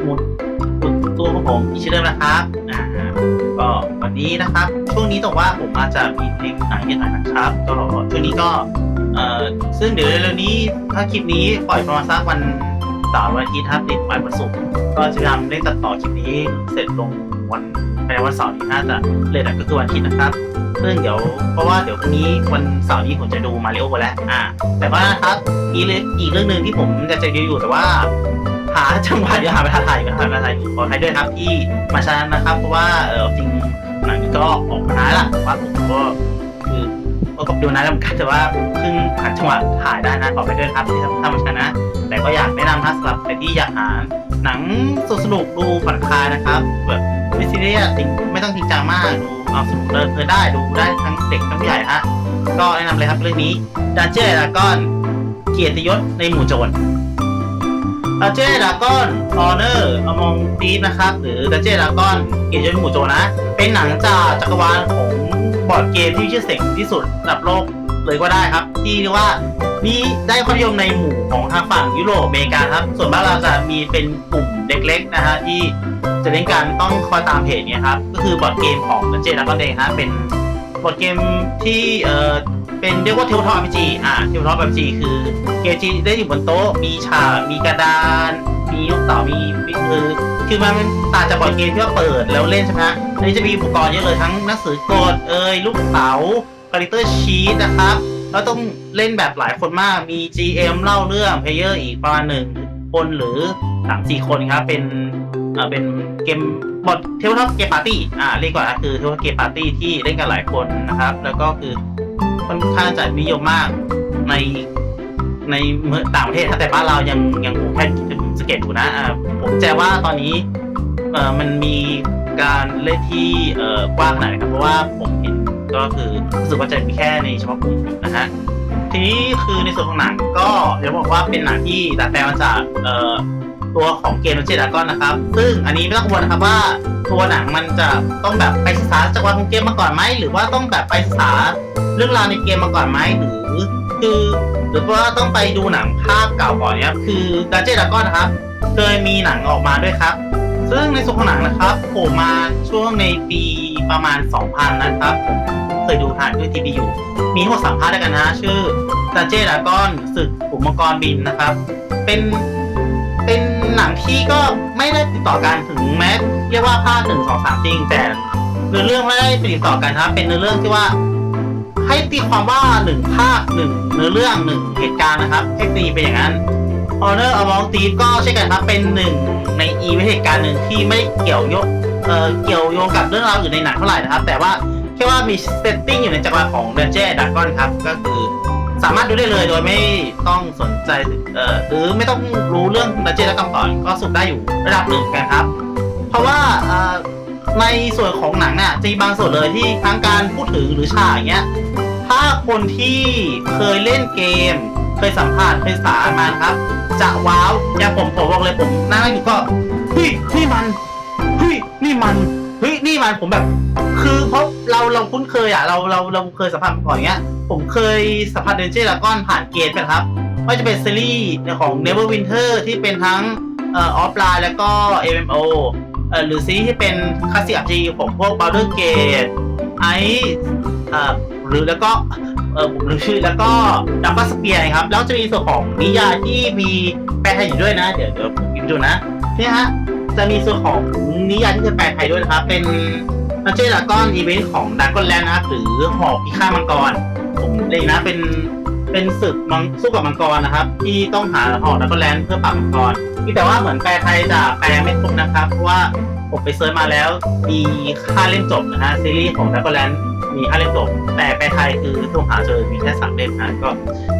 ขุดคุณตัวของผมอีกเช่นเดิมนะครับอ่าก็วันนี้นะครับ ช่วงนี้ต้องว่าผมอาจจะมีเพลงหนังเยอะหน่อยนะครับ ก็ช่วงนี้ก็เอ่อซึ่งเดี๋ยวเร็วๆนี้ถ้าคลิปนี้ปล่อยประมาณสักวันเสาร์วันอาทิตย์ครับติดวันวันศุกร์ก็จะพยายามเร่งตัดต่อคลิปนี้เสร็จลงวันภายในวันเสาร์นี้น่าจะเลทก็คือวันอาทิตย์นะครับซึ่งเดี๋ยวเพราะว่าเดี๋ยวพรุ่งนี้วันเสาร์นี้ผมจะดูมาริโอไปแล้วอ่าแต่ว่านะครับอีเรื่องอีกเรื่องหนึ่งที่ผมจะจะดูอยู่แต่ว่า หาจังหวะเดี๋ยวหาไปท่าถ่ายกันหาไปท่าถ่ายอยู่ขอให้ด้วยครับที่มาช้านะครับเพราะว่าเออจริงหนังก็ออกมานานละแต่ว่าผมก็คือก็กับดูนานแล้วมือนกันแต่ว่าเพิ่งหาจังหวะถ่ายได้นะขอไปด้วยครับที่ทำมาชนะ แต่ก็อยากแนะนำนะสำหรับใครที่อยากหาหนังสนุกดูผ่อนคลายนะครับแบบไม่ซีเรียสจรไม่ต้องจริงจังมากดูเอาสนุกเลยได้ดูได้ทั้งเด็กทั้งผู้ใหญ่ฮะก็แนะนำเลยครับเรื่องนี้ดันเจ้ดากอนเกียรติยศในหมู่โจร ดัเจ้ดากอนออเนอร์อมองตีฟนะครับ หรือดัเจ้ดากอนเกียรติยศในหมู่โจรนะ เป็นหนังจากจักรวาลของบอร์ดเกมที่มีชื่อเสียงที่สุดระดับโลกเลยก็ได้ครับ ที่เรียกว่ามีได้ความนิยมในหมู่ของทางฝั่งยุโรปอเมริกาครับ ส่วนบ้านเราจะมีเป็นกลุ่มเล็กๆนะฮะที่จะเล่นกันต้องคอยตามเพจเนี่ยครับ ก็คือบอร์ดเกมของเจนแล้วก็เดงฮะเป็นบอร์ดเกมที่เอ่อ เป็นเรียกว่าเทลท็อปพีจีอ่าเทลท็อปพีจีคือเกมที่ได้อยู่บนโต๊ะมีฉากมีกระดาน มีลูกเต๋ามีคือคือมันต่างจากบอร์ดเกมที่ว่าเปิดแล้วเล่นใช่ไหมฮะอันนี้จะมีอุปกรณ์เยอะเลยทั้งหนังสือกดเอ่ยลูกเต๋าคาลิเตอร์ชีตนะครับแล้วต้องเล่นแบบหลายคนมากมี GM เล่าเรื่องเพลเยอร์อีกประมาณหนึ่งคนหรือสามสี่คนครับเป็นเอ่อเป็นเกมบทเทลท็อปเกมปาร์ตี้อ่าเรียกว่าคือเทลท็อปเกมปาร์ตี้ที่เล่นกันหลายคนนะครับ แล้วก็คือ ค่อนข้างจะนิยมมากในในเมืองต่างประเทศแต่บ้านเรายังยังแค่สเก็ตอยู่นะผมแจว่าตอนนี้มันมีการเล่นที่กว้างขนาดไหนครับเพราะว่าผมเห็นก็คือรู้สึกว่าจะมีแค่ในเฉพาะกลุ่มนะฮะทีนี้คือในส่วนของหนังก็เดี๋ยวบอกว่าเป็นหนังที่ดัดแปลงมาจากเอ่อ ตัวของเกมเจดากอนนะครับ ซึ่งอันนี้ไม่ต้องกังวลนะครับว่าตัวหนังมันจะต้องแบบไปศึกษาจักรวาลของเกมมาก่อนไหมหรือว่าต้องแบบไปศึกษาเรื่องราวในเกมมาก่อนไหมหรือคือหรือว่าต้องไปดูหนังภาคเก่าก่อนเนี่ยคือดัเจดากอนนะครับเคยมีหนังออกมาด้วยครับ ซึ่งในส่วนของหนังนะครับโผล่มาช่วงในปีประมาณ 2000 นะครับผมเคยดูทางด้วยทีวีอยู่ มีทั้งหมดสามภาคด้วยกันนะชื่อดาเจดากอนศึกขุมมังกรบินนะครับ เป็น เป็นหนังที่ก็ไม่ได้ติดต่อกันถึงแม้เรียกว่าภาคหนึ่งสองสามจริงแต่เนื้อเรื่องไม่ได้ติดต่อกันครับ เป็นเนื้อเรื่องที่ว่าให้ตีความว่าหนึ่งภาคหนึ่งเนื้อเรื่องหนึ่งเหตุการณ์นะครับให้ตีเป็นอย่างนั้น Honor Among Thieves ก็เช่นกันครับเป็นหนึ่งในอีเวนต์เหตุการณ์หนึ่งที่ไม่เกี่ยวยกเอ่อเกี่ยวโยงกับเรื่องราวอื่นในหนังเท่าไหร่นะครับ แต่ว่าแค่ว่ามีเซตติ้งอยู่ในจักรวาลของ Dungeon Dragon ครับก็คือ สามารถดูได้เลยโดยไม่ต้องสนใจเอ่อหรือไม่ต้องรู้เรื่อง Dungeon Dragon ก่อนก็สุดได้อยู่ระดับหนึ่งกันครับ เพราะว่าในส่วนของหนังเนี่ยจะมีบางส่วนเลยที่ทั้งการพูดถึงหรือฉากอย่างเงี้ยถ้าคนที่เคยเล่นเกม เคยสัมผัสเคยสามานครับ จะว้าวอย่างผมผมบอกเลยผมนั่งอยู่ก็เฮ้ยนี่มันเฮ้ยนี่มันเฮ้ยนี่มันผมแบบ คือเพราะ เราคุ้นเคยอะเราเราเราเคยสัมผัสมาก่อนอย่างเงี้ย ผมเคยสัมผัสเดนเจอร์ก้อนผ่านเกมไปครับไม่ว่าจะเป็นซีรีส์ของ Neverwinter ที่เป็นทั้งเออออฟไลน์แล้วก็ MMO เอ่อหรือซีรีส์ที่เป็นคลาสสิก RPG ของพวก Baldur's Gate ไอเอ่อหรือแล้วก็เออผมลืมชื่อแล้วก็ดับเบิลสเปียร์ครับ แล้วจะมีส่วนของนิยายที่มีแปลไทยอยู่ด้วยนะ เดี๋ยวเดี๋ยวผมพิมพ์ดูนะนี่ฮะจะมีส่วนของนิยายที่จะแปลไทยด้วยนะครับ เป็น นันเจอร์ดากอนอีเวนต์ของดักกอนแลนด์นะครับหรือหอกพิฆาตมังกร ผมเลยนะเป็นเป็นศึกมังสู้กับมังกรนะครับ ที่ต้องหาหอกดักกอนแลนด์เพื่อปราบมังกรที่แต่ว่าเหมือนแปลไทยจะแปลไม่ครบนะครับเพราะว่าผมไปเซิร์ชมาแล้วมีค่าเล่มจบนะฮะซีรีส์ของดักกอนแลนด์มีห้าเล่มจบ แต่แปลไทยคือที่ผมหาเจอมีแค่สามเล่มนะก็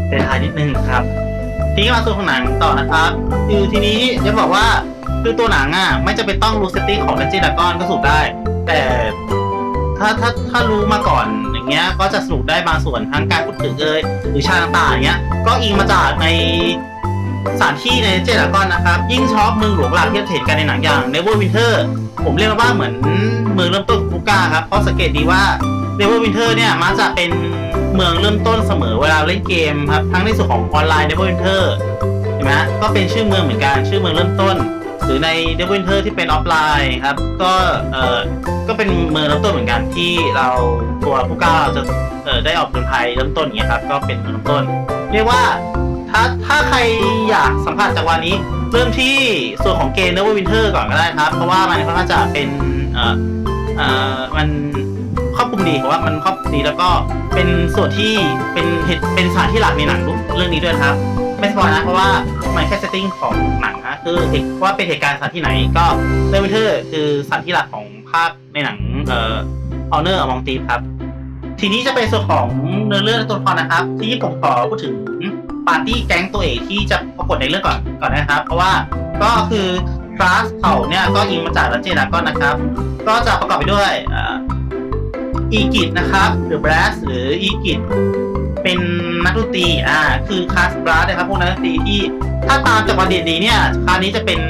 แปลไทยนิดนึงครับทีนี้มาส่วของหนังต่อนะครับคือทีนี้จะบอกว่าคือตัวหนังอะไม่จะเป็นต้องรู้เซตติ้งของ Dungeon Dragon ก็สูบได้ แต่ถ้าถ้าถ้ารู้มาก่อนอย่างเงี้ย ก็จะสรุปได้บางส่วนทั้งการพูดถึงเอยหรือชาต่างๆอย่างเงี้ย ก็อิงมาจากในสถานที่ในเจดากอนนะครับ ยิ่งชอบเมืองหลวงหลักที่เห็นกันในหนังอย่าง Neverwinter ผมเรียกว่าเหมือนเมืองเริ่มต้นของฟูก้าครับเพราะสังเกตดีว่าเ e เวอร์วินเทอร์เนี่ยมักจะเป็นเมืองเริ่มต้นเสมอเวลาเล่นเกมครับทั้งในส่วนของออนไลน์เ e เวอร์วินเทอร์ไหมก็เป็นชื่อเมืองเหมือนกันชื่อเมืองเริ่มต้น หรือในเดวินเทอร์ที่เป็นออฟไลน์ครับ ก็เออก็เป็นเมืองเริ่มต้นเหมือนกันที่เราตัวผู้กล้าเราจะเออได้ออกเดินภัยเริ่มต้นอย่างเงี้ยครับก็เป็นเมืองเริ่มต้น เรียกว่าถ้าถ้าใครอยากสัมผัสจากวันนี้ เริ่มที่ส่วนของเกมเนเวอร์วินเทอร์ก่อนก็ได้ครับ เพราะว่ามันค่อนข้างจะเป็นเออเออมันครอบคลุมดีเพราะว่ามันครอบคลุมดีแล้วก็เป็นส่วนที่เป็นเหตุเป็นสถานที่หลักในหนังเรื่องนี้ด้วยครับ ไม่สปอยนะเพราะว่ามันแค่เซตติ้งของหนัง คือเหตุว่าเป็นเหตุการณ์สถานที่ไหนก็เนเวอร์วินเทอร์คือสถานที่หลักของภาคในหนังเอ่อ Honor Among Thieves ครับ ทีนี้จะเป็นส่วนของเนื้อเรื่องตัวละครนะครับ ที่ผมขอพูดถึงปาร์ตี้แก๊งตัวเอกที่จะปรากฏในเรื่องก่อนก่อนนะครับ เพราะว่าก็คือคลาสเขาเนี่ยก็อิงมาจากรัจเจดากอนนะครับ ก็จะประกอบไปด้วยอีกิตนะครับหรือ brass หรืออีกิต เป็นนักดนตรีอ่าคือคลาส brass นะครับพวกนักดนตรีที่ถ้าตามจากวันเดียดีเนี่ยคลาสนี้จะเป็น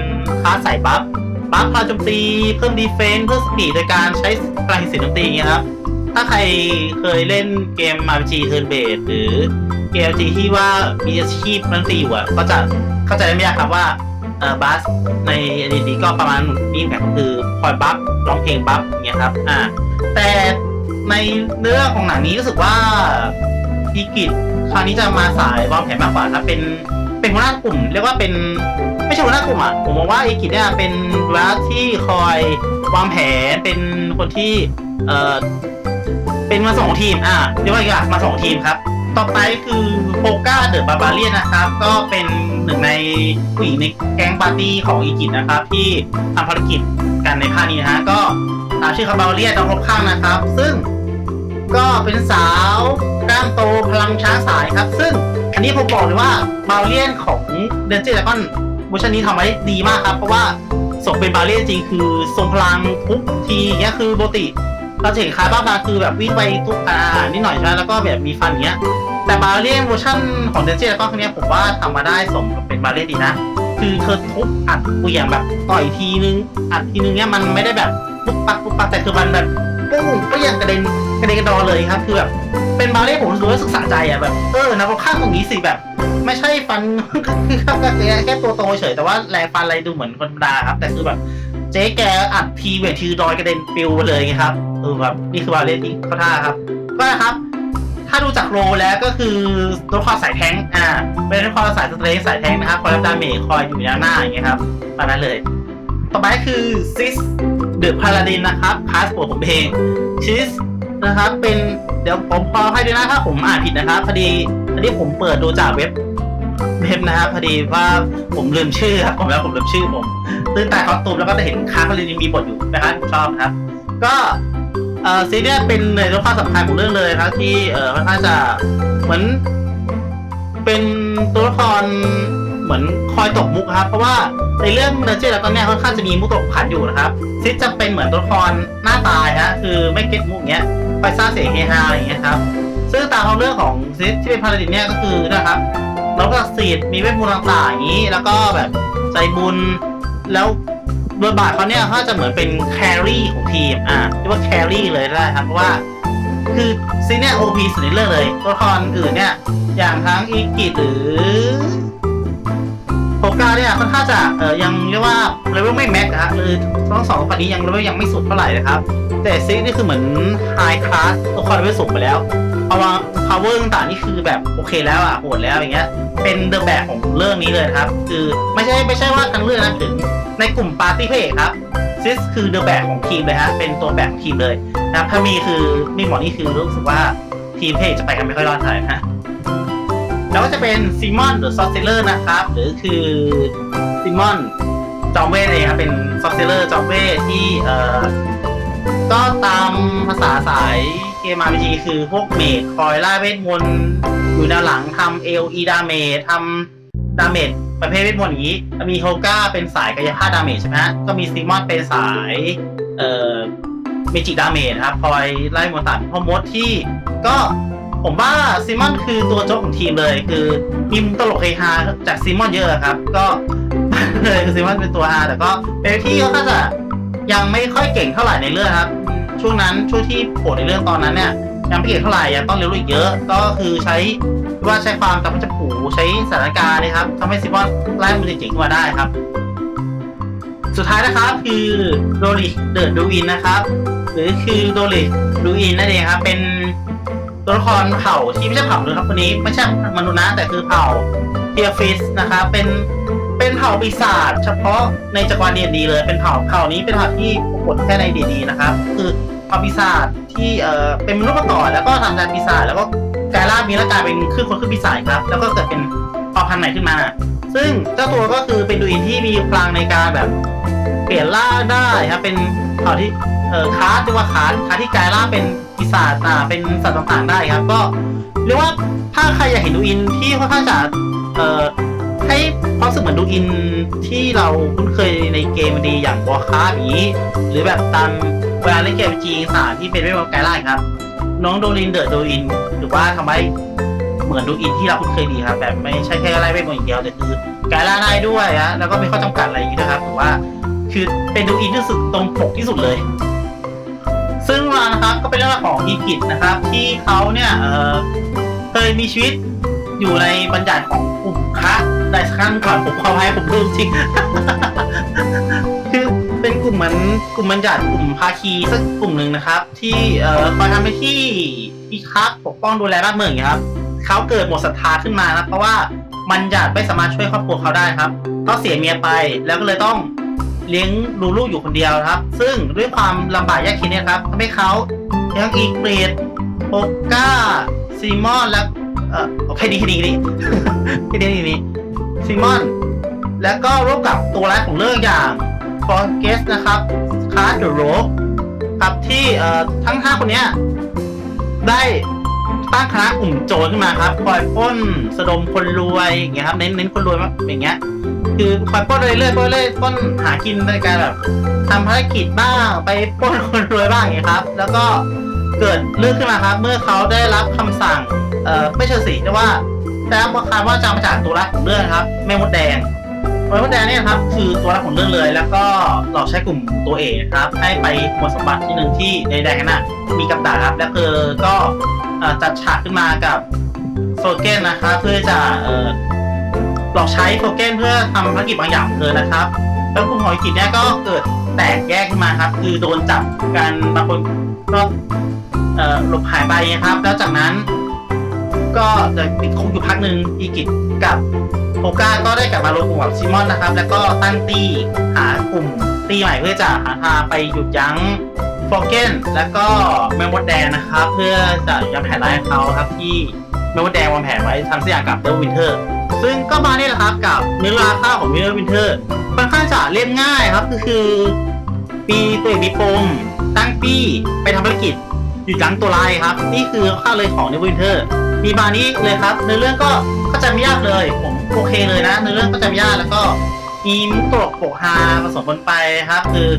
คลาสใส่บัฟบัฟพลังโจมตีเพิ่มดีเฟนส์เพิ่มสปีดโดยการใช้พลังเสียงดนตรีอย่างเงี้ยครับถ้าใครเคยเล่นเกม RPG Turn Based หรือเกม RPG ที่ว่ามีอาชีพนักดนตรีอยู่อะก็จะเข้าใจได้ไม่ยากครับว่าเออบัสในอดีตก็ประมาณนี้เหมือนกันก็คือคอยบัฟร้องเพลงบัฟอย่างเงี้ยครับอ่าแต่ในเรื่องของหนังนี้รู้สึกว่า อีกิจคราวนี้จะมาสายวางแผนมากกว่าครับเป็นเป็นหัวหน้ากลุ่ม เรียกว่าเป็นไม่ใช่หัวหน้ากลุ่มอะผมมองว่าอีกิจเนี่ยเป็นรัฐที่คอยวางแผนเป็นคนที่เอ่อเป็นมาสองทีมอ่าเรียกว่าอย่างมาสองทีมครับ ต่อไปคือโฟก้าเดอะบาบาเลียนนะครับ ก็เป็นหนึ่งในผู้หญิงในแก๊งปาร์ตี้ของอียิปต์นะครับ ที่ทำภารกิจกันในภาคนี้นะฮะก็ตามชื่อคาบาเลียนต้องรบข้างนะครับ ซึ่งก็เป็นสาว กล้ามโตพลังช้างสายครับ ซึ่งอันนี้ผมบอกเลยว่าบาเลียนของเดนเจอร์ดากอนเวอร์ชันนี้ทำไว้ดีมากครับ เพราะว่าสมเป็นบาเลียนจริงคือทรงพลังทุกทีเนี้ยคือโบติเราจะเห็นคาบ้าบาคือแบบวิ่งไปทุกอ่านิดหน่อยใช่ไหมแล้วก็แบบมีฟันเงี้ย แต่บาเลียนเวอร์ชันของเดนเจแล้วก็ครั้งนี้ผมว่าทำมาได้สมกับเป็นบาเลียนดีนะ คือเธอทุบอัดกูอย่างแบบต่อยทีนึงอัดทีนึงเนี้ยมันไม่ได้แบบปุ๊บปักปุ๊บปักแต่คือมันแบบ ปุ้งก็ยังกระเด็นกระเด็นกระดอนเลยครับ คือแบบเป็นบาเลียนผมรู้สึกว่าศึกษาใจอะแบบเออนะพอข้างตรงนี้สิแบบ ไม่ใช่ฟันคือแค่แค่ตัวโตเฉยแต่ว่าแรงฟันอะไรดูเหมือนคนธรรมดาครับ แต่คือแบบเจ๊แกอัดทีเวทีดอยกระเด็นปิวไปเลยครับเออแบบนี่คือบาเลียนที่เขาท่าครับ ก็นะครับถ้าดูจากโรแล้วก็คือตัวครสายแทงอ่าเป็นตัวครสายสเตรสสายแทงนะครับคอยรับดาเมจคอยอยู่แนวหน้าอย่างเงี้ยครับประมาณนั้นเลย ต่อไปคือซิสเดอะพาราดินนะครับคลาสโปรดผมเองชิสนะครับ เป็นเดี๋ยวผมขอให้ด้วยนะถ้าผมอ่านผิดนะครับพอดีพอดีผมเปิดดูจากเว็บเว็บนะครับพอดีว่าผมลืมชื่อครับผมแล้วผมลืมชื่อผมตื่นตาคอสตูมแล้วก็จะเห็นค้างเขาเลยมีบทอยู่นะครับผมชอบครับ ก็เอ่อซีรีส์เป็นในตัวละครสำคัญของเรื่องเลยครับที่เอ่อค่อนข้างจะเหมือนเป็นตัวละคร เหมือนคอยตกมุกครับ เพราะว่าในเรื่องเนเจอร์แล้วก็เนี่ยค่อนข้างจะมีมุกตกขันอยู่นะครับซิสจะเป็นเหมือนตัวละครหน้าตายฮะคือไม่เก็ตมุกเงี้ยไปสร้างเสียงเฮฮาอะไรอย่างเงี้ยครับซึ่งตามของเรื่องของซิสที่เป็นพาราดินเนี่ยก็คือนะครับแล้วก็สีดมีเวทมนต์ต่างๆอย่างนี้ แล้วก็แบบใจบุญแล้วบทบาทเขาเนี่ยเขาจะเหมือนเป็นแครี่ของทีมอ่าเรียกว่าแครี่เลยได้ครับเพราะว่าคือซีเนี่ยโอพีสุดในเรื่องเลยตัวละครอื่นเนี่ยอย่างทั้งอีกิหรือ กาเนี่ยค่อนข้างจะเอ่อยังเรียกว่าเลเวลไม่แม็กนะครับหรือทั้งสองคนนี้ยังเลเวลยังไม่สุดเท่าไหร่นะครับ แต่ซีนี่คือเหมือนไฮคลาสตัวละครเลเวลสูงไปแล้วเพาว่า power ต่างๆนี่คือแบบโอเคแล้วอะโหดแล้วอย่างเงี้ยเป็นเดอะแบกของเรื่องนี้เลยครับ คือไม่ใช่ไม่ใช่ว่าทั้งเรื่องนะถึงในกลุ่มปาร์ตี้เพจครับซิสคือเดอะแบกของทีมเลยฮะ เป็นตัวแบกของทีมเลยนะครับถ้ามีคือมีหมอนี่คือรู้สึกว่าทีมเพจจะไปกันไม่ค่อยรอดเท่าไหร่นะ แล้วก็จะเป็นซิมอนหรือซอสเซเลอร์นะครับ หรือคือซิมอนจอมเวทเองครับเป็นซอสเซเลอร์จอมเวทที่เอ่อก็ตามภาษาสายเกม RPG คือพวกเมดคอยล่าเวทมนต์อยู่ด้านหลังทำเอลีดาเมจทำดาเมจประเภทเวทมนต์อย่างนี้มีโฮก้าเป็นสายกายภาพดาเมจใช่ไหมก็มีซิมอนเป็นสายเอ่อเมจิกดาเมจครับคอยไล่มอนตัดพ่อมดที่ก็ ผมว่าซิมอนคือตัวโจ๊กของทีมเลย คือมีมตลกเฮฮาจากซิมอนเยอะครับ ก็เลยคือซิมอนเป็นตัวฮาแต่ก็เป็นที่เขาก็จะยังไม่ค่อยเก่งเท่าไหร่ในเรื่องครับ ช่วงนั้นช่วงที่โผล่ในเรื่องตอนนั้นเนี่ยยังไม่เก่งเท่าไหร่ยังต้องเรียนรู้อีกเยอะ ก็คือใช้ว่าใช้ความจำเป็นจะผูใช้สถานการณ์นะครับทำให้ซิมอนไล่มันเจ๋งๆมาได้ครับ สุดท้ายนะครับคือโดริเดอะดูอินนะครับ หรือคือโดริดูอินนั่นเองครับเป็น ตัวละครเผ่าที่ไม่ใช่เผ่าเลยครับคนนี้ไม่ใช่มนุษย์นะแต่คือเผ่าเทียฟิสนะครับเป็นเป็นเผ่าปีศาจเฉพาะในจักรวาลเดียดีเลยเป็นเผ่าเผ่านี้เป็นเผ่าที่ปรากฏแค่ในเดียดีนะครับ คือเผ่าปีศาจที่เอ่อเป็นมนุษย์มาก่อนแล้วก็ทำการปีศาจแล้วก็กลายร่างมีร่างกายเป็นครึ่งคนครึ่งปีศาจครับ แล้วก็เกิดเป็นเผ่าพันธุ์ใหม่ขึ้นมา ซึ่งเจ้าตัวก็คือเป็นดูอินที่มีพลังในการแบบ เปลี่ยนร่างได้ครับเป็นเผ่าที่เอ่อคาร์ดเรียกว่าคาร์ดคาร์ดที่กลายร่างเป็น ปีศาจอ่าเป็นสัตว์ต่างๆได้ครับ ก็เรียกว่าถ้าใครอยากเห็นดูอินที่ค่อนข้างจะเอ่อให้ความรู้สึกเหมือนดูอินที่เราคุ้นเคยในเกมดีอย่างวอร์คราฟอย่างนี้ หรือแบบตามเวลาเล่นเกมจีสารที่เป็นเวทมนต์กลายร่างครับ น้องโดรินเดอะโดอินถือว่าทำให้เหมือนดูอินที่เราคุ้นเคยดีครับแบบไม่ใช่แค่ไล่เวทมนอย่างเดียวแต่คือไกลายร่างได้ด้วยนะแล้วก็มีข้อจำกัดอะไรอย่างนี้นะครับถือว่าคือเป็นดูอินที่สุดตรงปกที่สุดเลย ซึ่งมา นะครับก็เป็นเรื่องของอีกิจนะครับ ที่เขาเนี่ยเออเคยมีชีวิตอยู่ในบรรยากาศของกลุ่มคะได้สักครั้งก่อนผมขอให้ผมลืมจริง คือเป็นกลุ่มเหมือนกลุ่มบรรยากาศกลุ่มภาคีสักกลุ่มหนึ่งนะครับ ที่เอ่อคอยทำหน้าที่พิทักษ์ปกป้องดูแลบ้านเมืองอย่างเงี้ยครับเขาเกิดหมดศรัทธาขึ้นมานะเพราะว่ามันหยาดไม่สามารถช่วยครอบครัวเขาได้ครับเขาเสียเมียไปแล้วก็เลยต้อง เลี้ยงดูลูกอยู่คนเดียวครับ ซึ่งด้วยความลำบากยากเข็นเนี่ยครับทำให้เขายังอีกเกรดโปก้าซีมอนและเอ่อโอเคดีแค่นี้ดีแค่นี้แค่นี้ซีมอนแล้วก็ร่วมกับตัวร้ายของเรื่องอย่างฟอร์เกสนะครับคาร์ดเดอะโรกครับที่เอ่อทั้ง 5 คนเนี้ยได้ ตั้งคณะกลุ่มโจรขึ้นมาครับคอยปล้นสะดมคนรวยอย่างเงี้ยครับเน้นเน้นคนรวยมากอย่างเงี้ย คือคอยปล้นเรื่อยๆปล้นเรื่อยๆปล้นหากินในการแบบทำภารกิจบ้างไปปล้นคนรวยบ้างอย่างเงี้ยครับ แล้วก็เกิดเรื่องขึ้นมาครับ เมื่อเขาได้รับคำสั่งเอ่อไม่เชิงสิแต่ว่าแต่ว่าคาดว่าจะมาจากตัวรักของเรื่องครับ แม่มดแดง แม่มดแดงเนี่ยครับคือตัวรักของเรื่องเลย แล้วก็เราใช้กลุ่มตัวเอกครับ ให้ไปหมดสมบัติที่หนึ่งที่ในแดงน่ะมีกับดักครับแล้วคือก็จัดฉากขึ้นมากับโฟเกนนะครับเพื่อจะหลอกใช้โทเก้นเพื่อทำภารกิจบางอย่างเธอนะครับ แล้วกลุ่มหอยกิจเนี่ยก็เกิดแตกแยกขึ้นมาครับ คือโดนจับกันบางคนก็หลบหายไปนะครับ แล้วจากนั้น ก็จะติดคุกอยู่พักหนึ่งอีกิจกับ โปก้าก็ได้กลับมารวมกลุ่มกับซิมอนนะครับ แล้วก็ตั้งตีหากลุ่มตีใหม่เพื่อจะหาทางไปหยุดยั้งฟอร์เกนแล้วก็แมมมดแดงนะครับ เพื่อจะยั้งแผนร้ายเขาครับที่แมมมดแดงวางแผนไว้ทำสักอย่ากับเดวินเทอร์ ซึ่งก็มาเนี่ยแหละครับกับเนื้อราค่าของเ r อร์วินเทอร์ค่อนข้างจะเรียบง่ายครับก็คือ ปีตัวเอกมีปมตั้งปี้ไปทำภารกิจหยุดยั้งตัวลายครับ นี่คือค่าเลยของในวินเทอร์ มีบานี้เลยครับในอเรื่องก็เข้าใจไม่ยากเลย ผมโอเคเลยนะในอเรื่องเข้าใจไม่ยากแล้วก็มีมุกตลกโปกฮาผสมกันไปครับ คือ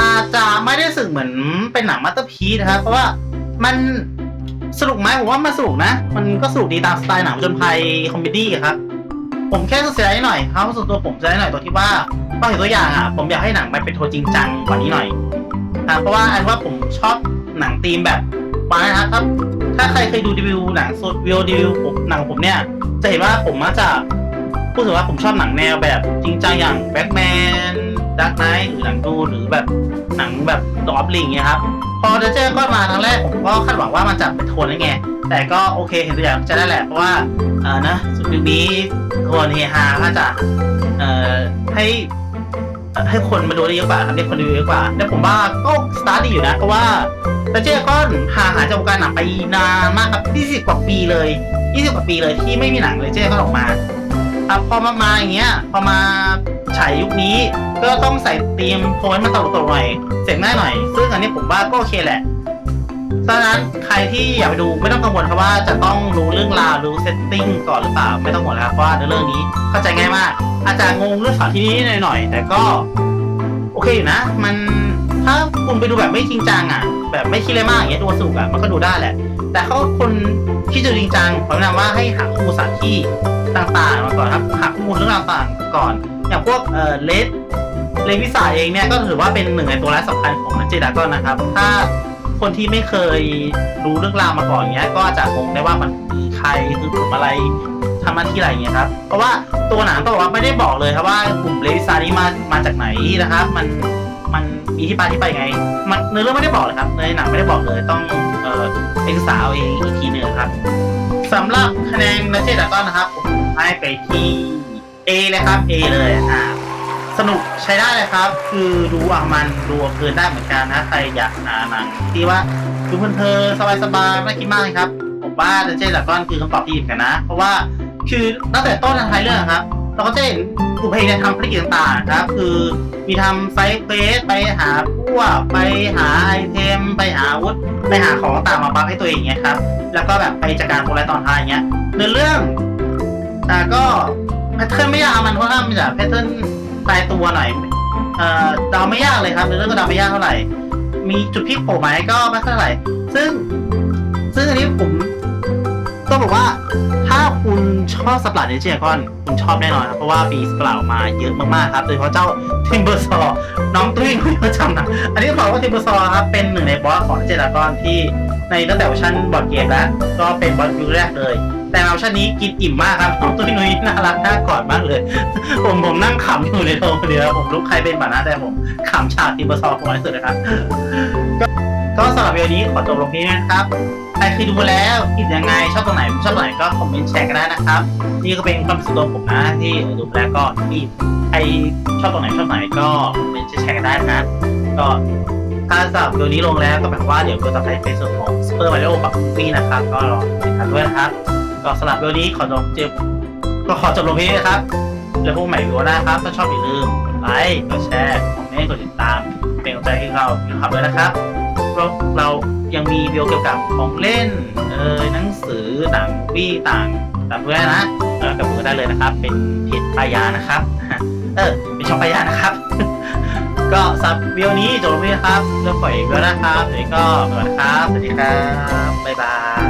อาจจะไม่ได้สึกเหมือนเป็นหนังมาสเตอร์พีซนะครับ เพราะว่ามันสนุกไหมผมว่ามันสนุกนะ มันก็สนุกดีตามสไตล์หนังจนภัยคอมเมดี้ครับ ผมแค่เสียดายหน่อยครับส่วนตัวผมเสียดายหน่อยตรงที่ว่าตอนเห็นตัวอย่างอะผมอยากให้หนังมันเป็นโทจริงจังกว่านี้หน่อยอ่าเพราะว่าอันว่าผมชอบหนังธีมแบบ ปานะครับ ถ้าใครเคยดูรีวิวหนังสดวิวรีวิวผมหนังผมเนี่ย จะเห็นว่าผมมักจะพูดถึงว่าผมชอบหนังแนวแบบจริงจังอย่างแบ็กแมนดักไนท์หรือหนังดูหรือแบบหนังแบบดอฟลิงเงี้ยครับ พอเดเจอร์ก็มาครั้งแรกผมก็คาดหวังว่ามันจะเป็นโทนนั่นไง แต่ก็โอเคเห็นตัวอย่างจะได้แหละ เพราะว่าเอ่านะสุดยุคนี้โทนเฮฮาก็จะเอ่อให้ ให้คนมาดูได้เยอะกว่าครับเรียกคนดูเยอะกว่าแต่ผมว่าก็สตาร์ทดีอยู่นะเพราะว่าเดเจอร์ก็ห่างหายจากวงการหนังไปนานมากครับ20กว่าปีเลย20กว่าปีเลยที่ไม่มีหนังเดเจอร์ก็ออกมาอะพอมามาอย่างเงี้ยพอมาฉายยุคนี้ก็ต้องใส่ธีมโทนมันตลกๆหน่อยเสียงง่ายหน่อย ซึ่งอันนี้ผมว่าก็โอเคแหละดังนั้นใครที่อยากไปดูไม่ต้องกังวลครับว่าจะต้องรู้เรื่องราวรู้เซตติ้งก่อนหรือเปล่าไม่ต้องห่วงนะครับเพราะว่าในเรื่องนี้เข้าใจง่ายมาก อาจจะงงเรื่องสถานที่นี้หน่อยๆแต่ก็ โอเคอยู่นะ มันถ้าคุณไปดูแบบไม่จริงจังอะ แบบไม่คิดอะไรมากอย่างเงี้ยดูสนุกอะมันก็ดูได้แหละ แต่เขาคนที่จะจริงจังผมแนะนำว่าให้หาข้อมูลสถานที่ต่างๆมาก่อนครับหาข้อมูลเรื่องราวต่างๆก่อน อย่างพวกเอ่อเลดเลวิสาเองเนี่ยก็ถือว่าเป็นหนึ่งในตัวร้ายสำคัญของนันเจดากอนนะครับ ถ้าคนที่ไม่เคยรู้เรื่องราวมาก่อนเงี้ย ก็จะงงได้ว่ามันคือใครคือกลุ่มอะไร ทำหน้าที่อะไรเงี้ยครับ เพราะว่าตัวหนังต้องบอกว่าไม่ได้บอกเลยครับว่ากลุ่มเลวิซานี้มามาจากไหนนะครับ มันมันมีที่ไปที่ไปไง มันเนื้อเรื่องไม่ได้บอกเลยครับในหนังไม่ได้บอกเลยต้องเอ่อไปศึกษาเอาเองอีกทีหนึ่งครับสำหรับคะแนนนักเตะดากอนนะครับผมให้ไปที่ A เลยครับ A เลยอ่าสนุกใช้ได้เลยครับ คือดูอะมันดูเพลินได้เหมือนกันนะใครอยากหาหนังที่ว่าดูเพลินๆสบายๆไม่คิดมากเลยครับผมว่าเดนเจดากอนคือคำตอบที่ดีกันนะ เพราะว่า คือตั้งแต่ต้นทางท้ายเรื่องครับ เราก็จะเห็นกลุ่มเพลงเนี่ยทำภารกิจต่างๆครับ คือมีทำไซส์เฟสไปหาพวกไปหาไอเทม ไปหาอาวุธไปหาของต่างๆมาบัฟให้ตัวเองเงี้ยครับ แล้วก็แบบไปจัดการคนร้ายตอนท้ายเงี้ยในเรื่องอ่ก็แพทเทิร์นไม่ยากมันเพราะว่ามันจะแพทเทิร์นตายตัวหน่อยเอ่อดาไม่ยากเลยครับในเรื่องก็ดาไม่ยากเท่าไหร่ มีจุดพลิกโผล่ไหมก็ไม่เท่าไหร่ ซึ่ง ซึ่งอันนี้ผม ต้องบอกว่าถ้าคุณชอบสปาร์ตเนเจอร์กอนคุณชอบแน่นอนครับเพราะว่ามีสปาร์มาเยอะมากๆครับโดยเฉพาะเจ้าทิมเบอร์ซอน้องตุ้ยคุณประจำนะอันนี้บอกว่าทิมเบอร์ซอครับเป็นหนึ่งในบอสของเจดากอนที่ในตั้งแต่เวอร์ชันบอร์ดเกมแล้วก็เป็นบอสวิวแรกเลย แต่เวอร์ชันนี้กินอิ่มมากครับน้องตุ้ยนุ้ยน่ารักน่ากอดมากเลย ผมผมนั่งขำอยู่ในโรงเดียวผมรู้ใครเป็นบ้านะแต่ผมขำฉากทิมเบอร์ซอผมที่สุดนะครับ ก็สำหรับวิดีโอนี้ขอจบลงที่นี้นะครับ ใครเคยดูมาแล้วคิดยังไงชอบตรงไหนไม่ชอบตรงไหนก็คอมเมนต์แชร์กันได้นะครับ นี่ก็เป็นความสึกตัวผมนะที่ดูมาแล้วก็ที่ใครชอบตรงไหนชอบตรงไหนก็คอมเมนต์แชร์กันได้นะ ก็ถ้าสำหรับวิดีโอนี้ลงแล้วก็แปลว่าเดี๋ยวก็จะไปเป็นส่วนของสเปอร์มาริโอปักฟี่นะครับ ก็รอติดตามด้วยนะครับ ก็สำหรับวิดีโอนี้ขอจบจบก็ขอจบลงที่นี้นะครับแล้วพบกันใหม่วิดีโอหน้าครับถ้าชอบอย่าลืมกดไลค์กดแชร์คอมเมนต์กดติดตาม เป็นกำลังใจให้เราด้วยนะครับ เราเรายังมีวิดีโอเกี่ยวกับของเล่นเออหนังสือหนังวี่ต่างตามด้วยนะแล้วกับมือได้เลยนะครับ เป็นเพจปายานะครับ เออเป็นช่องปายานะครับ ก็สับวิวนี้จบลงที่นะครับเรื่องปล่อยวิดีโอนะครับเดี๋ยวก็ไปก่อนครับสวัสดีครับบ๊ายบาย